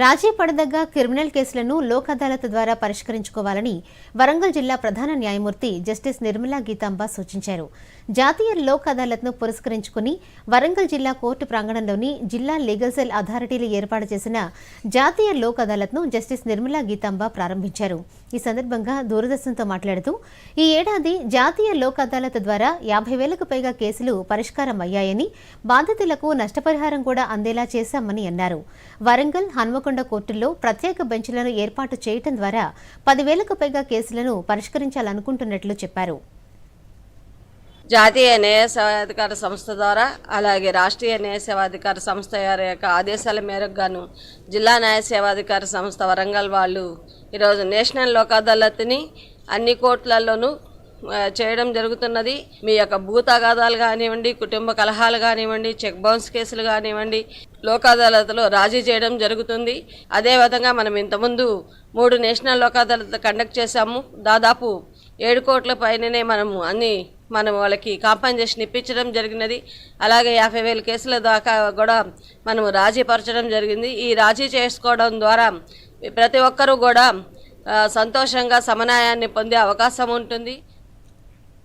రాజీ పడదగ్గ criminal కేసులను లోక్ అదాలత్ ద్వారా పరిష్కరించుకోవాలని వరంగల్ జిల్లా ప్రధాన న్యాయమూర్తి జస్టిస్ నిర్మలా గీతాంబ సూచించారు. జాతీయ లోక్ అదాలత్ను పురస్కరించుకుని వరంగల్ జిల్లా కోర్టు ప్రాంగణంలోని జిల్లా లీగల్ సెల్ అథారిటీలు ఏర్పాటు చేసిన జాతీయ లోక్ అదాలత్ను జస్టిస్ నిర్మలా గీతాంబ ప్రారంభించారు. ఈ సందర్భంగా దూరదర్శన్తో మాట్లాడుతూ ఈ ఏడాది జాతీయ లోక్ అదాలత్ ద్వారా యాభై వేలకు పైగా కేసులు పరిష్కారం అయ్యాయని బాధితులకు నష్టపరిహారం కూడా అందేలా చేశామని అన్నారు. వరంగల్ హన్మ హన్మకొండ కోర్టుల్లో ప్రత్యేక బెంచ్లను ఏర్పాటు చేయటం ద్వారా పదివేలకు పైగా కేసులను పరిష్కరించాలనుకుంటున్నట్లు చెప్పారు. జాతీయ న్యాయ సేవాధికార సంస్థ ద్వారా అలాగే రాష్ట్రీయ న్యాయ సేవాధికార సంస్థ వారి యొక్క ఆదేశాల మేరకు గాను జిల్లా న్యాయ సేవాధికార సంస్థ వరంగల్ వాళ్ళు ఈరోజు నేషనల్ లోక్ అదాలత్ని అన్ని కోర్టులలోనూ చేయడం జరుగుతున్నది. మీ యొక్క భూతగాదాలు కానివ్వండి కుటుంబ కలహాలు కానివ్వండి చెక్ బౌన్స్ కేసులు కానివ్వండి లోక్ అదాలత్లో రాజీ చేయడం జరుగుతుంది. అదేవిధంగా మనం ఇంతకుముందు మూడు నేషనల్ లోక్ అదాలత్ కండక్ట్ చేశాము. దాదాపు ఏడు కోట్ల పైననే మనము అన్ని మనం వాళ్ళకి కాంపన్సేషన్ ఇప్పించడం జరిగినది. అలాగే యాభై వేల కేసుల దాకా కూడా మనము రాజీ పరచడం జరిగింది. ఈ రాజీ చేసుకోవడం ద్వారా ప్రతి ఒక్కరూ కూడా సంతోషంగా సమన్వయాన్ని పొందే అవకాశం ఉంటుంది.